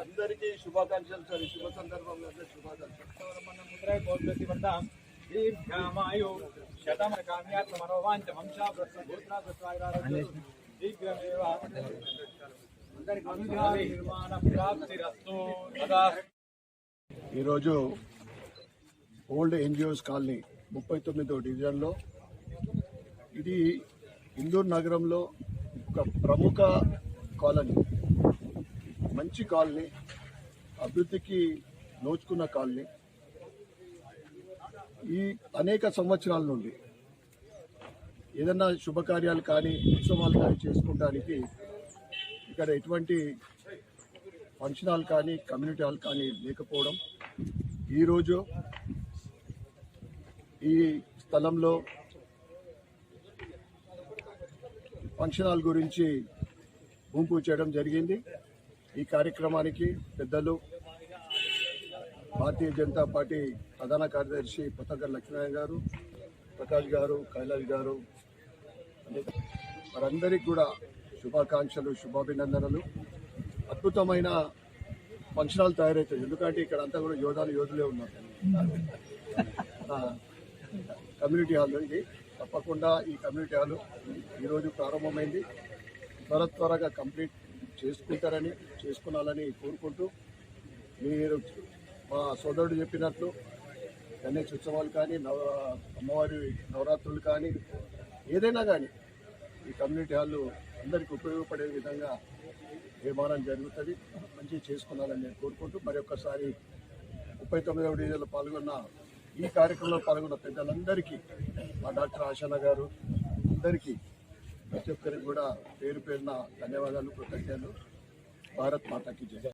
అందరికీ శుభాకాంక్షలు సార్ ఈ శుభ సందర్భంగా అందరికీ శుభాకాంక్షలు ముద్రై భోగ్యతివర్తాం దీర్ఘామాయు శతమన కామ్యాత్మ మనోవాంచ వంశా భూత్రా శీఘ్రమేవ ఈరోజు ఓల్డ్ ఎన్జిఓస్ కాలనీ ముప్పై తొమ్మిదో డివిజన్లో ఇది ఇందూర్ నగరంలో ఒక ప్రముఖ కాలనీ. మంచి కాలనీ అభివృద్ధికి నోచుకున్న కాలనీ. ఈ అనేక సంవత్సరాల నుండి ఏదన్నా శుభకార్యాలు కానీ ఉత్సవాలు కానీ చేసుకోవడానికి ఇక్కడ ఎటువంటి ఫంక్షన్ హాల్ కానీ కమ్యూనిటీ హాల్ కానీ లేకపోవడం. ఈరోజు ఈ స్థలంలో ఫంక్షన్ హాల్ గురించి గుంపు చేయడం జరిగింది. ఈ కార్యక్రమానికి పెద్దలు భారతీయ జనతా పార్టీ ప్రధాన కార్యదర్శి పొత్తగర్ లక్ష్మీనారాయణ గారు ప్రకాష్ గారు కైలాష్ గారు వారందరికీ కూడా శుభాకాంక్షలు శుభాభినందనలు. అద్భుతమైన ఫంక్షన్ హాల్ తయారవుతుంది ఎందుకంటే ఇక్కడ అంతా కూడా యోధాలు యోధులే ఉన్నారు. కమ్యూనిటీ హాల్ ఇది. తప్పకుండా ఈ కమ్యూనిటీ హాల్ ఈరోజు ప్రారంభమైంది. త్వర త్వరగా కంప్లీట్ చేసుకుంటారని చేసుకున్నాలని కోరుకుంటూ మీరు మా సోదరుడు చెప్పినట్లు గణేష్ ఉత్సవాలు కానీ నవ అమ్మవారి నవరాత్రులు కానీ ఏదైనా కానీ ఈ కమ్యూనిటీ హాల్ అందరికీ ఉపయోగపడే విధంగా నిర్మాణం జరుగుతుంది. మంచి చేసుకున్నారని నేను కోరుకుంటూ మరి ఒక్కసారి ముప్పై తొమ్మిదవ డీజీలో పాల్గొన్న ఈ కార్యక్రమంలో పాల్గొన్న పెద్దలందరికీ మా డాక్టర్ ఆశాన గారు అందరికీ ప్రతి ఒక్కరికి కూడా పేరు పేరున ధన్యవాదాలు కృతజ్ఞతలు. భారత్ మాతాకి జగన్